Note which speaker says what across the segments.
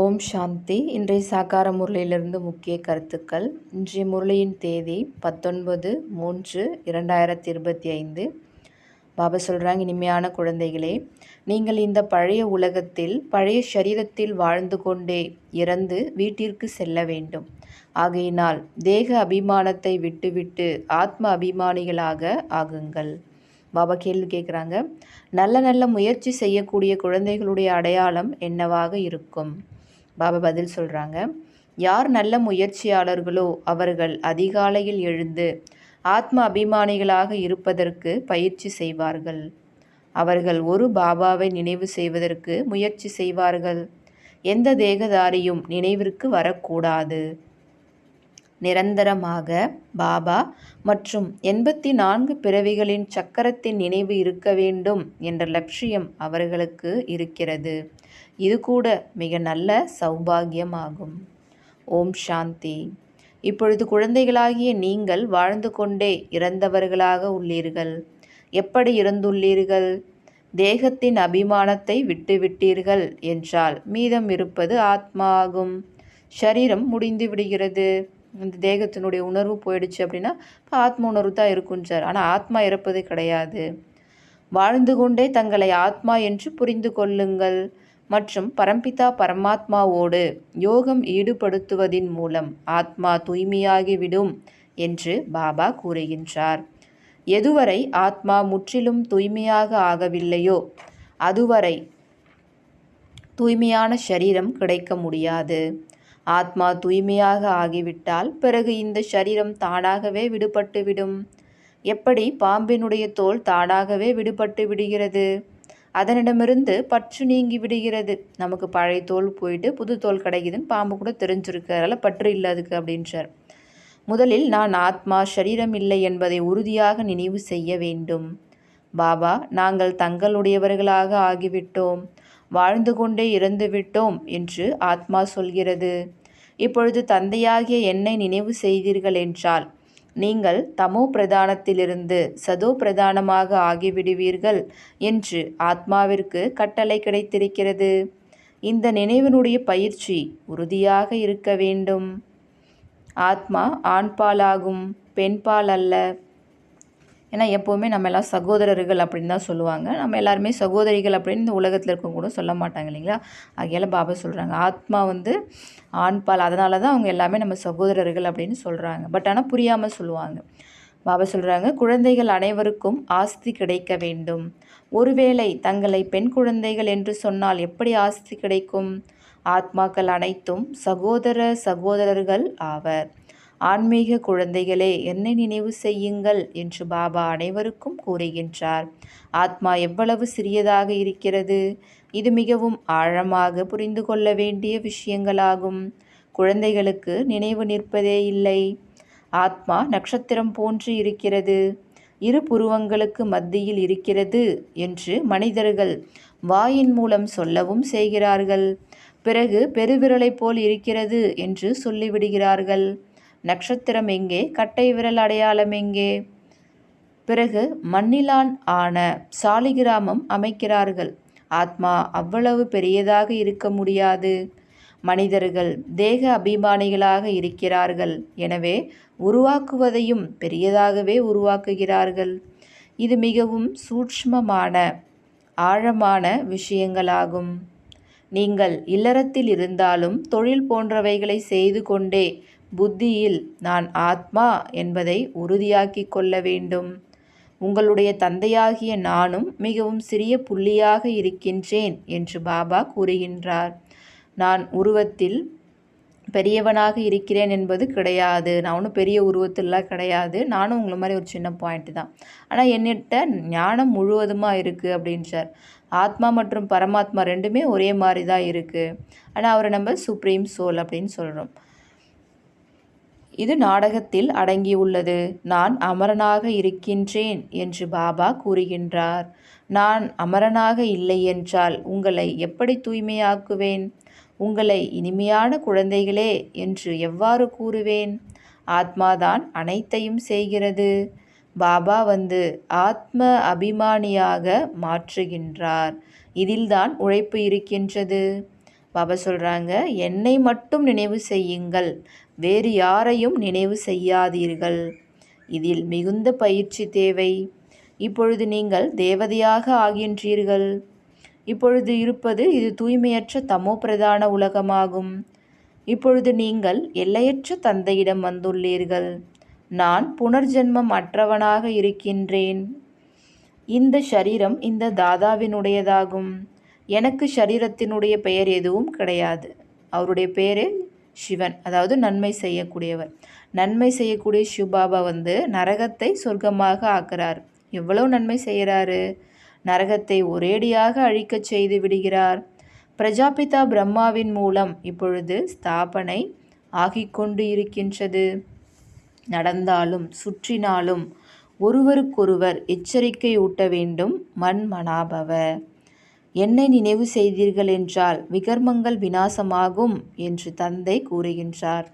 Speaker 1: ஓம் சாந்தி. இன்றைய சாக்கார முரளியிலிருந்து முக்கிய கருத்துக்கள். இன்றைய முரளியின் தேதி பத்தொன்பது மூன்று இரண்டாயிரத்தி இருபத்தி ஐந்து. பாபா சொல்கிறாங்க இனிமையான குழந்தைகளே நீங்கள் இந்த பழைய உலகத்தில் பழைய சரீரத்தில் வாழ்ந்து கொண்டே இறந்து வீட்டிற்கு செல்ல வேண்டும். ஆகையினால் தேக அபிமானத்தை விட்டுவிட்டு ஆத்ம அபிமானிகளாக ஆகுங்கள். பாபா கேள்வி கேட்குறாங்க நல்ல நல்ல முயற்சி செய்யக்கூடிய குழந்தைகளுடைய அடையாளம் என்னவாக இருக்கும்? பாபா பதில் சொல்கிறாங்க யார் நல்ல முயற்சியாளர்களோ அவர்கள் அதிகாலையில் எழுந்து ஆத்ம அபிமானிகளாக இருப்பதற்கு பயிற்சி செய்வார்கள். அவர்கள் ஒரு பாபாவை நினைவு செய்வதற்கு முயற்சி செய்வார்கள். எந்த தேகதாரியும் நினைவிற்கு வரக்கூடாது. நிரந்தரமாக பாபா மற்றும் எண்பத்தி நான்கு பிறவிகளின் சக்கரத்தின் நினைவு இருக்க வேண்டும் என்ற லட்சியம் அவர்களுக்கு இருக்கிறது. இது கூட மிக நல்ல சௌபாகியமாகும். ஓம் சாந்தி. இப்பொழுது குழந்தைகளாகிய நீங்கள் வாழ்ந்து கொண்டே இறந்தவர்களாக உள்ளீர்கள். எப்படி இறந்துள்ளீர்கள் தேகத்தின் அபிமானத்தை விட்டுவிட்டீர்கள் என்றால் மீதம் இருப்பது ஆத்மா ஆகும் சரீரம் முடிந்து விடுகிறது. இந்த தேகத்தினுடைய உணர்வு போயிடுச்சு அப்படின்னா இப்போ ஆத்ம உணர்வு தான் இருக்குன்றார் ஆனால் ஆத்மா இறப்பது கிடையாது. வாழ்ந்து கொண்டே தங்களை ஆத்மா என்று புரிந்து கொள்ளுங்கள். மற்றும் பரம்பிதா பரமாத்மாவோடு யோகம் ஈடுபடுத்துவதின் மூலம் ஆத்மா தூய்மையாகிவிடும் என்று பாபா கூறுகின்றார். எதுவரை ஆத்மா முற்றிலும் தூய்மையாக ஆகவில்லையோ அதுவரை தூய்மையான சரீரம் கிடைக்க முடியாது. ஆத்மா தூய்மையாக ஆகிவிட்டால் பிறகு இந்த சரீரம் தானாகவே விடுபட்டுவிடும். எப்படி பாம்பினுடைய தோல் தானாகவே விடுபட்டு விடுகிறது? அதனிடமிருந்து பற்று நீங்கி விடுகிறது. நமக்கு பழைய தோல் போயிட்டு புது தோல் கிடைக்குதுன்னு பாம்பு கூட தெரிஞ்சிருக்கு. அதனால் பற்று இல்லை அதுக்கு அப்படின்றார். முதலில் நான் ஆத்மா சரீரம் இல்லை என்பதை உறுதியாக நினைவு செய்ய வேண்டும். பாபா நாங்கள் தங்களுடையவர்களாக ஆகிவிட்டோம். வாழ்ந்து கொண்டே இறந்து விட்டோம் என்று ஆத்மா சொல்கிறது. இப்பொழுது தந்தையாகிய என்னை நினைவு செய்தீர்கள் என்றால் நீங்கள் தமோ பிரதானத்திலிருந்து சதோ பிரதானமாக ஆகிவிடுவீர்கள் என்று ஆத்மாவிற்கு கட்டளை கிடைத்திருக்கிறது. இந்த நினைவினுடைய பயிற்சி உறுதியாக இருக்க வேண்டும். ஆத்மா ஆண்பாலாகும் பெண்பால் அல்ல. ஏன்னா எப்போவுமே நம்ம எல்லாம் சகோதரர்கள் அப்படின்னு தான் சொல்லுவாங்க. நம்ம எல்லாருமே சகோதரிகள் அப்படின்னு இந்த உலகத்தில் இருக்கவங்க கூட சொல்ல மாட்டாங்க இல்லைங்களா? ஆகையால் பாபா சொல்கிறாங்க ஆத்மா வந்து ஆண்பால் அதனால தான் அவங்க எல்லாமே நம்ம சகோதரர்கள் அப்படின்னு சொல்கிறாங்க பட் ஆனால் புரியாமல் சொல்லுவாங்க. பாபா சொல்கிறாங்க குழந்தைகள் அனைவருக்கும் ஆஸ்தி கிடைக்க வேண்டும். ஒருவேளை தங்களை பெண் குழந்தைகள் என்று சொன்னால் எப்படி ஆஸ்தி கிடைக்கும்? ஆத்மாக்கள் அனைத்தும் சகோதர சகோதரர்கள் ஆவர். ஆன்மீக குழந்தைகளே என்னை நினைவு செய்யுங்கள் என்று பாபா அனைவருக்கும் கூறுகின்றார். ஆத்மா எவ்வளவு சிறியதாக இருக்கிறது? இது மிகவும் ஆழமாக புரிந்து கொள்ள வேண்டிய விஷயங்களாகும். குழந்தைகளுக்கு நினைவு நிற்பதே இல்லை. ஆத்மா நட்சத்திரம் போன்று இருக்கிறது. இரு புருவங்களுக்கு மத்தியில் இருக்கிறது என்று மனிதர்கள் வாயின் மூலம் சொல்லவும் செய்கிறார்கள். பிறகு பெருவிரலை போல் இருக்கிறது என்று சொல்லிவிடுகிறார்கள். நட்சத்திரம் எங்கே? கட்டை விரல் அடையாளம் எங்கே? பிறகு மண்ணிலான் ஆன சாலிகிராமம் அமைக்கிறார்கள். ஆத்மா அவ்வளவு பெரியதாக இருக்க முடியாது. மனிதர்கள் தேக அபிமானிகளாக இருக்கிறார்கள். எனவே உருவாக்குவதையும் பெரியதாகவே உருவாக்குகிறார்கள். இது மிகவும் சூட்சமமான ஆழமான விஷயங்களாகும். நீங்கள் இல்லறத்தில் இருந்தாலும் தொழில் போன்றவைகளை செய்து கொண்டே புத்தியில் நான் ஆத்மா என்பதை உறுதியாக்கி கொள்ள வேண்டும். உங்களுடைய தந்தையாகிய நானும் மிகவும் சிறிய புள்ளியாக இருக்கின்றேன் என்று பாபா கூறுகின்றார். நான் உருவத்தில் பெரியவனாக இருக்கிறேன் என்பது கிடையாது. நான் ஒன்றும் பெரிய உருவத்திலாம் கிடையாது. நானும் உங்களை மாதிரி ஒரு சின்ன பாயிண்ட்டு தான். ஆனால் என்னிட்ட ஞானம் முழுவதுமாக இருக்குது அப்படின்றார். ஆத்மா மற்றும் பரமாத்மா ரெண்டுமே ஒரே மாதிரி தான் இருக்குது ஆனால் அவரை நம்ம சுப்ரீம் சோல் அப்படின்னு சொல்கிறோம் இது நாடகத்தில் அடங்கியுள்ளது. நான் அமரனாக இருக்கின்றேன் என்று பாபா கூறுகின்றார். நான் அமரனாக இல்லை என்றால் உங்களை எப்படி தூய்மையாக்குவேன்? உங்களை இனிமையான குழந்தைகளே என்று எவ்வாறு கூறுவேன்? ஆத்மாதான் அனைத்தையும் செய்கிறது. பாபா வந்து ஆத்ம அபிமானியாக மாற்றுகின்றார். இதில்தான் உழைப்பு இருக்கின்றது. பாபா சொல்கிறாங்க என்னை மட்டும் நினைவு செய்யுங்கள். வேறு யாரையும் நினைவு செய்யாதீர்கள். இதில் மிகுந்த பயிற்சி தேவை. இப்பொழுது நீங்கள் தேவதையாக ஆகின்றீர்கள். இப்பொழுது இருப்பது இது தூய்மையற்ற தமோ பிரதான உலகமாகும். இப்பொழுது நீங்கள் எல்லையற்ற தந்தையிடம் வந்துள்ளீர்கள். நான் புனர்ஜென்மம் அற்றவனாக இருக்கின்றேன். இந்த சரீரம் இந்த தாதாவினுடையதாகும். எனக்கு சரீரத்தினுடைய பெயர் எதுவும் கிடையாது. அவருடைய பேரே சிவன் அதாவது நன்மை செய்யக்கூடியவர். நன்மை செய்யக்கூடிய சிவபாபா வந்து நரகத்தை சொர்க்கமாக ஆக்குறார். எவ்வளோ நன்மை செய்கிறாரு? நரகத்தை ஒரேடியாக அழிக்கச் செய்து விடுகிறார். பிரஜாபிதா பிரம்மாவின் மூலம் இப்பொழுது ஸ்தாபனை ஆகிக்கொண்டு இருக்கின்றது. நடந்தாலும் சுற்றினாலும் ஒருவருக்கொருவர் எச்சரிக்கை ஊட்ட வேண்டும் மண் மனாபவ என்னை நினைவு செய்தீர்கள் என்றால் விகர்மங்கள் வினாசமாகும் என்று தந்தை கூறுகின்றார்.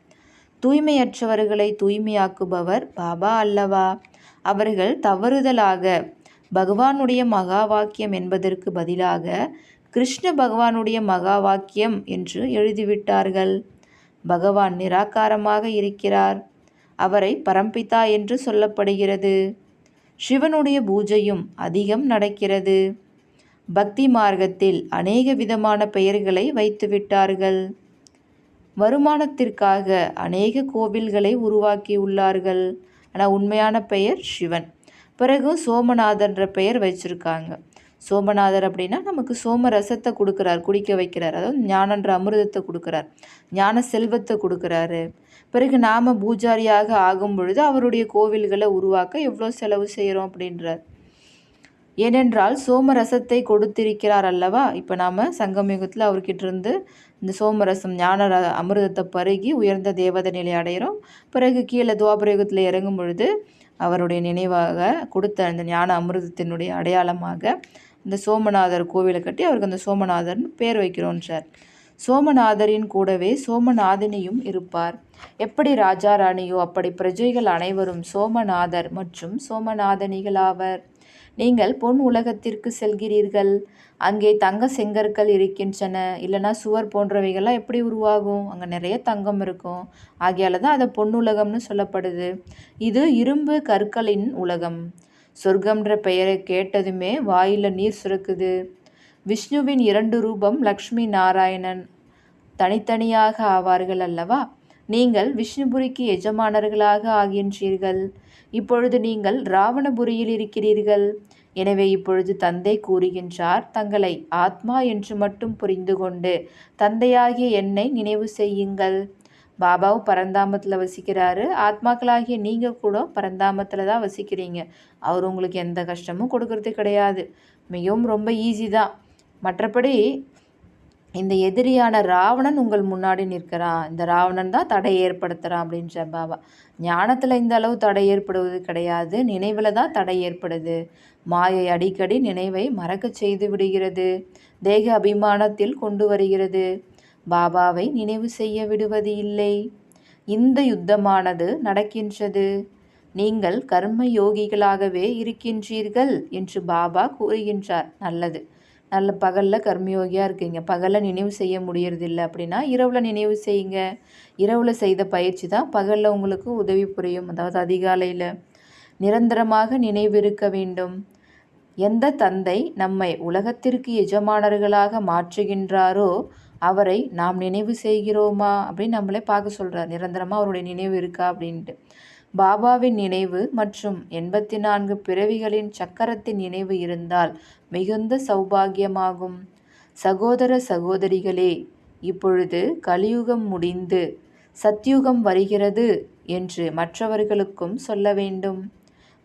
Speaker 1: தூய்மையற்றவர்களை தூய்மையாக்குபவர் பாபா அல்லவா? அவர்கள் தவறுதலாக பகவானுடைய மகா வாக்கியம் என்பதற்கு பதிலாக கிருஷ்ண பகவானுடைய மகா வாக்கியம் என்று எழுதிவிட்டார்கள். பகவான் நிராகாரமாக இருக்கிறார். அவரை பரம்பிதா என்று சொல்லப்படுகிறது. சிவனுடைய பூஜையும் அதிகம் நடக்கிறது. பக்தி மார்க்கத்தில் அநேக விதமான பெயர்களை வைத்துவிட்டார்கள். வருமானத்திற்காக அநேக கோவில்களை உருவாக்கியுள்ளார்கள் ஆனால் உண்மையான பெயர் சிவன். பிறகு சோமநாதன்ற பெயர் வச்சுருக்காங்க. சோமநாதர் அப்படின்னா நமக்கு சோம ரசத்தை கொடுக்குறார் குடிக்க வைக்கிறார். அதாவது ஞானன்ற அமிர்தத்தை கொடுக்குறார் ஞான செல்வத்தை கொடுக்குறாரு. பிறகு நாம் பூஜாரியாக ஆகும் பொழுது அவருடைய கோவில்களை உருவாக்க எவ்வளோ செலவு செய்கிறோம் அப்படின்றார். ஏனென்றால் சோமரசத்தை கொடுத்திருக்கிறார் அல்லவா? இப்போ நாம் சங்கமயுகத்தில் அவர்கிட்டிருந்து இந்த சோமரசம் ஞான அமிர்தத்தை பருகி உயர்ந்த தேவத நிலை அடைகிறோம் பிறகு கீழே துவாபரயுகத்தில் இறங்கும் பொழுது அவருடைய நினைவாக கொடுத்த அந்த ஞான அமிர்தத்தினுடைய அடையாளமாக இந்த சோமநாதர் கோவிலை கட்டி அவருக்கு அந்த சோமநாதர்னு பேர் வைக்கிறோம் சார். சோமநாதரின் கூடவே சோமநாதனியும் இருப்பார். எப்படி ராஜா ராணியோ அப்படி பிரஜைகள் அனைவரும் சோமநாதர் மற்றும் சோமநாதனிகளாவர். நீங்கள் பொன் உலகத்திற்கு செல்கிறீர்கள். அங்கே தங்க செங்கற்கள் இருக்கின்றன. இல்லைனா சுவர் போன்றவைகள்லாம் எப்படி உருவாகும்? அங்கே நிறைய தங்கம் இருக்கும். ஆகையால் தான் அதை பொன்னுலகம்னு சொல்லப்படுது. இது இரும்பு கற்களின் உலகம். சொர்க்கம்ன்ற பெயரை கேட்டதுமே வாயில் நீர் சுரக்குது. விஷ்ணுவின் இரண்டு ரூபம் லக்ஷ்மி நாராயணன் தனித்தனியாக ஆவார்கள் அல்லவா? நீங்கள் விஷ்ணுபுரிக்கு எஜமானர்களாக ஆகின்றீர்கள். இப்பொழுது நீங்கள் ராவணபுரியில் இருக்கிறீர்கள். எனவே இப்பொழுது தந்தை கூறுகின்றார் தங்களை ஆத்மா என்று மட்டும் புரிந்து கொண்டு தந்தையாகிய என்னை நினைவு செய்யுங்கள். பாபாவும் பரந்தாமத்தில் வசிக்கிறாரு. ஆத்மாக்களாகிய நீங்கள் கூட பரந்தாமத்தில் தான் வசிக்கிறீங்க. அவர் உங்களுக்கு எந்த கஷ்டமும் கொடுக்கறது கிடையாது. மிகவும் ரொம்ப ஈஸி தான். மற்றபடி இந்த எதிரியான ராவணன் உங்கள் முன்னாடி நிற்கிறான் இந்த ராவணன் தான் தடை ஏற்படுத்துகிறான் அப்படின்ற பாபா ஞானத்தில் இந்த அளவு தடை ஏற்படுவது கிடையாது. நினைவில் தான் தடை ஏற்படுது. மாயை அடிக்கடி நினைவை மறக்க செய்து விடுகிறது. தேக அபிமானத்தில் கொண்டு வருகிறது. பாபாவை நினைவு செய்ய விடுவது இல்லை. இந்த யுத்தமானது நடக்கின்றது. நீங்கள் கர்ம யோகிகளாகவே இருக்கின்றீர்கள் என்று பாபா கூறுகின்றார். நல்லது. நல்ல பகலில் கர்மயோகியாக இருக்கீங்க. பகலில் நினைவு செய்ய முடியறதில்ல அப்படின்னா இரவில் நினைவு செய்யுங்க. இரவில் செய்த பயிற்சி தான் பகலில் உங்களுக்கு உதவி புரியும். அதாவது அதிகாலையில் நிரந்தரமாக நினைவிருக்க வேண்டும். எந்த தந்தை நம்மை உலகத்திற்கு எஜமானர்களாக மாற்றுகின்றாரோ அவரை நாம் நினைவு செய்கிறோமா அப்படின்னு நம்மளே பார்க்க சொல்கிறார் நிரந்தரமாக அவருடைய நினைவு இருக்கா அப்படின்ட்டு. பாபாவின் நினைவு மற்றும் எண்பத்தி நான்கு பிறவிகளின் சக்கரத்தின் நினைவு இருந்தால் மிகுந்த சௌபாகியமாகும். சகோதர சகோதரிகளே இப்பொழுது கலியுகம் முடிந்து சத்யுகம் வருகிறது என்று மற்றவர்களுக்கும் சொல்ல வேண்டும்.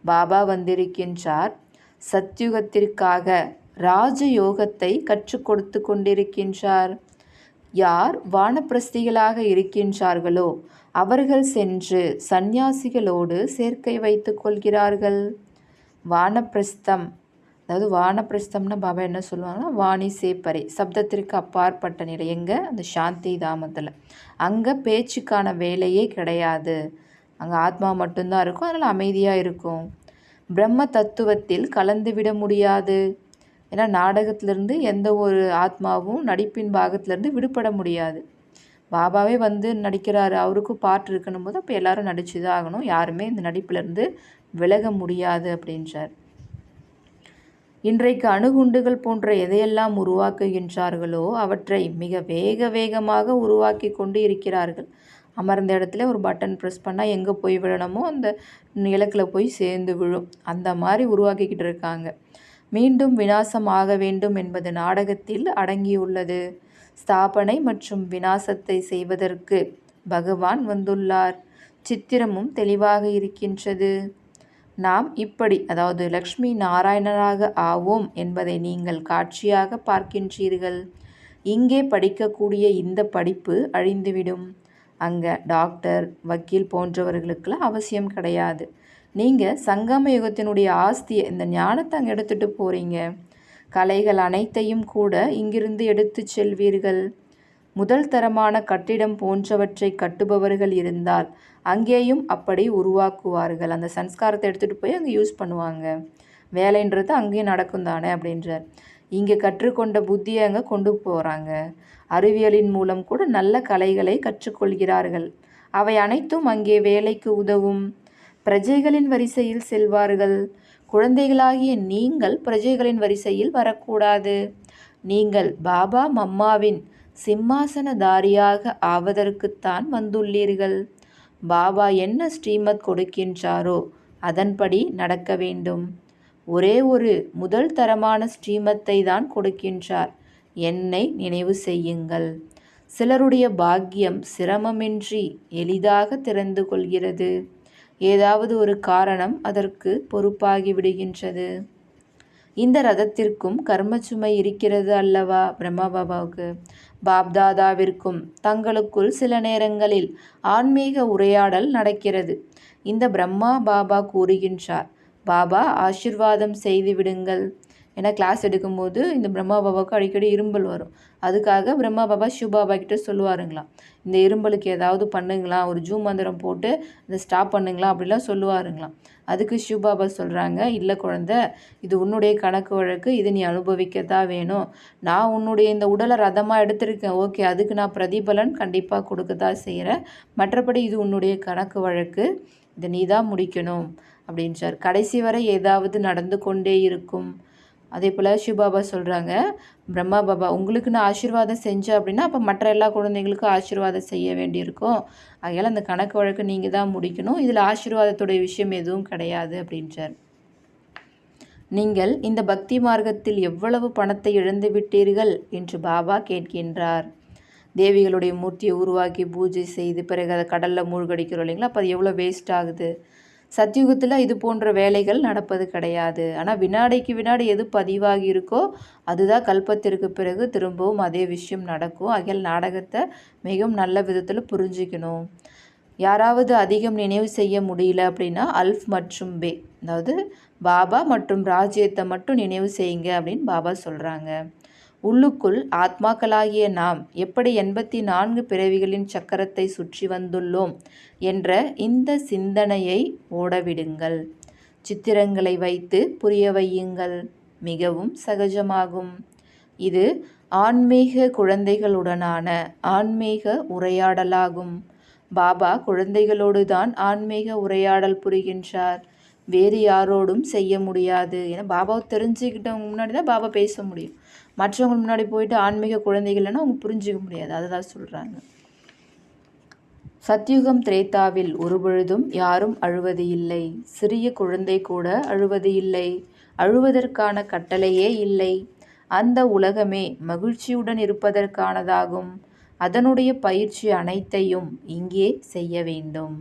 Speaker 1: பாபா வந்திருக்கின்றார். சத்யுகத்திற்காக ராஜயோகத்தை கற்றுக் கொடுத்து கொண்டிருக்கின்றார். யார் வானப்பிரஸ்திகளாக இருக்கின்றார்களோ அவர்கள் சென்று சந்நியாசிகளோடு சேர்க்கை வைத்து கொள்கிறார்கள். வானப்பிரஸ்தம் அதாவது வானப்பிரஸ்தம்னு பாபா என்ன சொல்லுவாங்கன்னா வாணி சேப்பறை சப்தத்திற்கு அப்பாற்பட்ட நிலை. எங்கே? அந்த சாந்தி தாமத்தில். அங்கே பேச்சுக்கான வேலையே கிடையாது. அங்கே ஆத்மா மட்டும்தான் இருக்கும் அதனால் அமைதியாக இருக்கும். பிரம்ம தத்துவத்தில் கலந்துவிட முடியாது. ஏன்னா நாடகத்திலிருந்து எந்த ஒரு ஆத்மாவும் நடிப்பின் பாகத்திலேருந்து விடுபட முடியாது. பாபாவே வந்து நடிக்கிறாரு அவருக்கும் பாட்டு இருக்கணும் போது அப்போ எல்லாரும் நடித்து தான் ஆகணும். யாருமே இந்த நடிப்புலேருந்து விலக முடியாது அப்படின்றார். இன்றைக்கு அணுகுண்டுகள் போன்ற எதையெல்லாம் உருவாக்குகின்றார்களோ அவற்றை மிக வேக வேகமாக உருவாக்கி கொண்டு இருக்கிறார்கள். அமர்ந்த இடத்துல ஒரு பட்டன் ப்ரெஸ் பண்ணால் எங்கே போய் விழணுமோ அந்த இலக்கில் போய் சேர்ந்து விழும். அந்த மாதிரி உருவாக்கிக்கிட்டு இருக்காங்க. மீண்டும் விநாசம் ஆக வேண்டும் என்பது நாடகத்தில் அடங்கியுள்ளது. ஸ்தாபனை மற்றும் விநாசத்தை செய்வதற்கு பகவான் வந்துள்ளார். சித்திரமும் தெளிவாக இருக்கின்றது. நாம் இப்படி அதாவது லக்ஷ்மி நாராயணராக ஆவோம் என்பதை நீங்கள் காட்சியாக பார்க்கின்றீர்கள். இங்கே படிக்கக்கூடிய இந்த படிப்பு அழிந்துவிடும். அங்கே டாக்டர் வக்கீல் போன்றவர்களுக்கெல்லாம் அவசியம் கிடையாது. நீங்கள் சங்கம யுகத்தினுடைய ஆஸ்தியை இந்த ஞானத்தை அங்கே எடுத்துகிட்டு போகிறீங்க கலைகள் அனைத்தையும் கூட இங்கிருந்து எடுத்து செல்வீர்கள். முதல் தரமான கட்டிடம் போன்றவற்றை கட்டுபவர்கள் இருந்தால் அங்கேயும் அப்படி உருவாக்குவார்கள். அந்த சன்ஸ்காரத்தை எடுத்துகிட்டு போய் அங்கே யூஸ் பண்ணுவாங்க. வேலைன்றது அங்கேயும் நடக்கும் தானே அப்படின்றார். இங்கே கற்றுக்கொண்ட புத்தியை அங்கே கொண்டு போகிறாங்க அறிவியலின் மூலம் கூட நல்ல கலைகளை கற்றுக்கொள்கிறார்கள். அவை அனைத்தும் அங்கே வேலைக்கு உதவும். பிரஜைகளின் வரிசையில் செல்வார்கள். குழந்தைகளாகிய நீங்கள் பிரஜைகளின் வரிசையில் வரக்கூடாது. நீங்கள் பாபா மம்மாவின் சிம்மாசனதாரியாக ஆவதற்குத்தான் வந்துள்ளீர்கள். பாபா என்ன ஸ்ரீமத் கொடுக்கின்றாரோ அதன்படி நடக்க வேண்டும். ஒரே ஒரு முதல் தரமான ஸ்ரீமத்தை தான் கொடுக்கின்றார். என்னை நினைவு செய்யுங்கள். சிலருடைய பாக்கியம் சிரமமின்றி எளிதாக திறந்து கொள்கிறது. ஏதாவது ஒரு காரணம் அதற்கு பொறுப்பாகி விடுகின்றது. இந்த ரதத்திற்கும் கர்மச்சுமை இருக்கிறது அல்லவா? பிரம்மா பாபாவுக்கு. பாப்தாதாவிற்கும் தங்களுக்குள் சில நேரங்களில் ஆன்மீக உரையாடல் நடக்கிறது. இந்த பிரம்மா பாபா கூறுகின்றார் பாபா ஆசிர்வாதம் செய்து விடுங்கள். ஏன்னா கிளாஸ் எடுக்கும்போது இந்த பிரம்மா பாபாவுக்கு அடிக்கடி இரும்பல் வரும். அதுக்காக பிரம்மா பாபா சிவபாபா கிட்ட சொல்லுவாருங்களாம். இந்த இரும்பலுக்கு ஏதாவது பண்ணுங்களா? ஒரு ஜூம் மந்திரம் போட்டு இதை ஸ்டாப் பண்ணுங்களா? அப்படிலாம் சொல்லுவாருங்களாம். அதுக்கு சிவபாபா சொல்கிறாங்க இல்லை குழந்த இது உன்னுடைய கணக்கு வழக்கு இது நீ அனுபவிக்க தான் வேணும். நான் உன்னுடைய இந்த உடலை ரதமாக எடுத்திருக்கேன். ஓகே அதுக்கு நான் பிரதிபலன் கண்டிப்பாக கொடுக்க தான் செய்கிறேன் மற்றபடி இது உன்னுடைய கணக்கு வழக்கு. இதை நீ தான் முடிக்கணும். அப்படின்றார். கடைசி வரை ஏதாவது நடந்து கொண்டே இருக்கும். அதே போல் சிவபாபா சொல்கிறாங்க பிரம்மா பாபா உங்களுக்கு நான் ஆசீர்வாதம் செஞ்சேன் அப்படின்னா அப்போ மற்ற எல்லா குழந்தைங்களுக்கும் ஆசீர்வாதம் செய்ய வேண்டியிருக்கும். ஆகையால் அந்த கணக்கு வழக்கு நீங்கள் தான் முடிக்கணும். இதில் ஆசீர்வாதத்துடைய விஷயம் எதுவும் கிடையாது அப்படின்றார். நீங்கள் இந்த பக்தி மார்க்கத்தில் எவ்வளவு பணத்தை இழந்து விட்டீர்கள்? என்று பாபா கேட்கின்றார். தேவிகளுடைய மூர்த்தியை உருவாக்கி பூஜை செய்து பிறகு அதை கடலில் மூழ்கடிக்கிறோம் இல்லைங்களா? அப்போ அது எவ்வளோ வேஸ்ட் ஆகுது? சத்தியுகத்தில் இது போன்ற வேலைகள் நடப்பது கிடையாது. ஆனால் வினாடிக்கு வினாடி எது பதிவாகி இருக்கோ அதுதான் கல்பத்திற்கு பிறகு திரும்பவும் அதே விஷயம் நடக்கும். அகில் நாடகத்தை மிகவும் நல்ல விதத்தில் புரிஞ்சிக்கணும். யாராவது அதிகம் நினைவு செய்ய முடியல அப்படின்னா அல்ஃப் மற்றும் பே அதாவது பாபா மற்றும் ராஜ்யத்தை மட்டும் நினைவு செய்யுங்க அப்படின்னு பாபா சொல்கிறாங்க உள்ளுக்குள் ஆத்மாக்களாகிய நாம் எப்படி எண்பத்தி நான்கு பிறவிகளின் சக்கரத்தை சுற்றி வந்துள்ளோம் என்ற இந்த சிந்தனையை ஓடவிடுங்கள். சித்திரங்களை வைத்து புரிய வையுங்கள். மிகவும் சகஜமாகும். இது ஆன்மீக குழந்தைகளுடனான ஆன்மீக உரையாடலாகும். பாபா குழந்தைகளோடு தான் ஆன்மீக உரையாடல் புரிகின்றார். வேறு யாரோடும் செய்ய முடியாது. ஏன்னா பாபாவை தெரிஞ்சுக்கிட்டவங்க முன்னாடி தான் பாபா பேச முடியும். மற்றவங்க முன்னாடி போயிட்டு ஆன்மீக குழந்தைகள்னா அவங்க புரிஞ்சிக்க முடியாது. அதை தான் சொல்கிறாங்க சத்யுகம் திரேத்தாவில் ஒருபொழுதும் யாரும் அழுவது இல்லை. சிறிய குழந்தை கூட அழுவது இல்லை. அழுவதற்கான கட்டளையே இல்லை. அந்த உலகமே மகிழ்ச்சியுடன் இருப்பதற்கானதாகும். அதனுடைய பயிற்சி அனைத்தையும் இங்கே செய்ய வேண்டும்.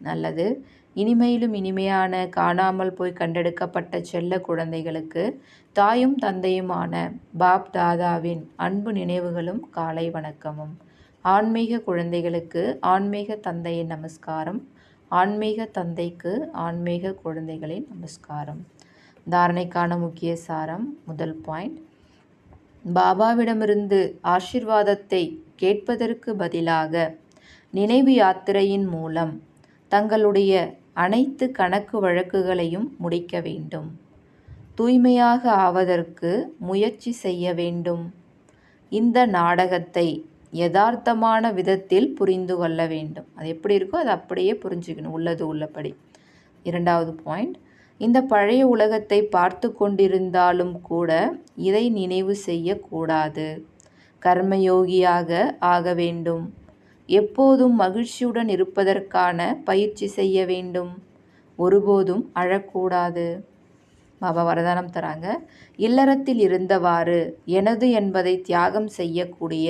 Speaker 1: நல்லது. இனிமையிலும் இனிமையான காணாமல் போய் கண்டெடுக்கப்பட்ட செல்ல குழந்தைகளுக்கு தாயும் தந்தையுமான பாப் தாதாவின் அன்பு நினைவுகளும் காலை வணக்கமும். ஆன்மீக குழந்தைகளுக்கு ஆன்மீக தந்தையின் நமஸ்காரம். ஆன்மீக தந்தைக்கு ஆன்மீக குழந்தைகளின் நமஸ்காரம். தாரணைக்கான முக்கிய சாரம் முதல் பாயிண்ட். பாபாவிடமிருந்து ஆசிர்வாதத்தை கேட்பதற்கு பதிலாக நினைவு யாத்திரையின் மூலம் தங்களுடைய அனைத்து கணக்கு வழக்குகளையும் முடிக்க வேண்டும். தூய்மையாக ஆவதற்கு முயற்சி செய்ய வேண்டும். இந்த நாடகத்தை யதார்த்தமான விதத்தில் புரிந்து கொள்ள வேண்டும். அது எப்படி இருக்கோ அது அப்படியே புரிஞ்சுக்கணும் உள்ளது உள்ளபடி. இரண்டாவது பாயிண்ட் இந்த பழைய உலகத்தை பார்த்து கொண்டிருந்தாலும் கூட இதை நினைவு செய்யக்கூடாது. கர்மயோகியாக ஆக வேண்டும். எப்போதும் மகிழ்ச்சியுடன் இருப்பதற்கான பயிற்சி செய்ய வேண்டும். ஒருபோதும் அழக்கூடாது. பாபா வரதானம் தராங்க. இல்லறத்தில் இருந்தவாறு எனது என்பதை தியாகம் செய்யக்கூடிய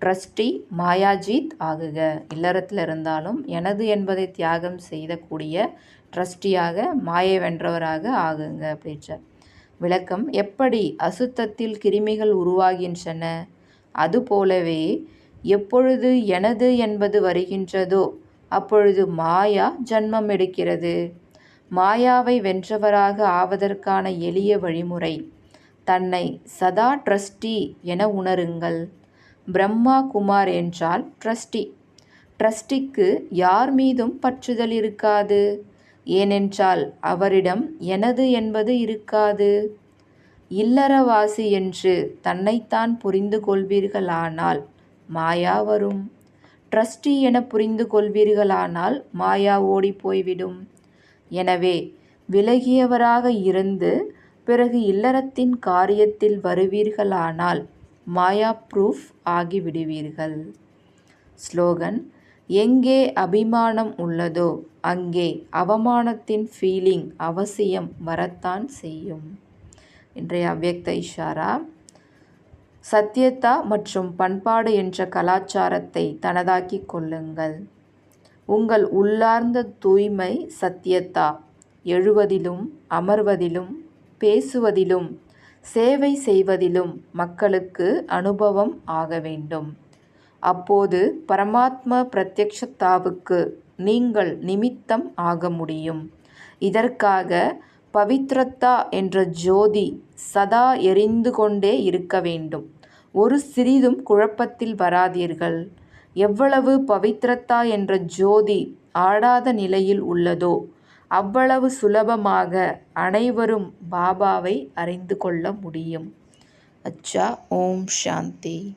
Speaker 1: ட்ரஸ்டி மாயாஜித் ஆகுக. இல்லறத்தில் இருந்தாலும் எனது என்பதை தியாகம் செய்யக்கூடிய ட்ரஸ்டியாக மாயை வென்றவராக ஆகுங்க அப்படின்றார். விளக்கம் எப்படி அசுத்தத்தில் கிருமிகள் உருவாகின்றன? அதுபோலவே எப்பொழுது எனது என்பது வருகின்றதோ அப்பொழுது மாயா ஜன்மம் எடுக்கிறது? மாயாவை வென்றவராக ஆவதற்கான எளிய வழிமுறை. தன்னை சதா ட்ரஸ்டி என உணருங்கள். பிரம்மா குமார் என்றால் ட்ரஸ்டி. ட்ரஸ்டிக்கு யார் மீதும் பற்றுதல் இருக்காது. ஏனென்றால் அவரிடம் எனது என்பது இருக்காது. இல்லறவாசி என்று தன்னைத்தான் புரிந்து கொள்வீர்களானால் மாயா வரும். ட்ரஸ்டி என புரிந்து கொள்வீர்களானால் மாயா ஓடி போய்விடும். எனவே விலகியவராக இருந்து பிறகு இல்லறத்தின் காரியத்தில் வருவீர்களானால் மாயா ப்ரூஃப் ஆகிவிடுவீர்கள். ஸ்லோகன் எங்கே அபிமானம் உள்ளதோ அங்கே அவமானத்தின் ஃபீலிங் அவசியம் வரத்தான் செய்யும். இன்றைய அவ்வக்த இஷாரா சத்தியத்தா மற்றும் பண்பாடு என்ற கலாச்சாரத்தை தனதாக்கி கொள்ளுங்கள். உங்கள் உள்ளார்ந்த தூய்மை சத்தியத்தா. எழுவதிலும் அமர்வதிலும் பேசுவதிலும் சேவை செய்வதிலும் மக்களுக்கு அனுபவம் ஆக வேண்டும். அப்போது பரமாத்ம பிரத்யக்ஷத்தாவுக்கு நீங்கள் நிமித்தம் ஆக முடியும். இதற்காக பவித்ரத்தா என்ற ஜோதி சதா எரிந்து கொண்டே இருக்க வேண்டும். ஒரு சிறிதும் குழப்பத்தில் வராதீர்கள். எவ்வளவு பவித்ரத்தா என்ற ஜோதி ஆடாத நிலையில் உள்ளதோ அவ்வளவு சுலபமாக அனைவரும் பாபாவை அறிந்து கொள்ள முடியும். அச்சா ஓம் சாந்தி.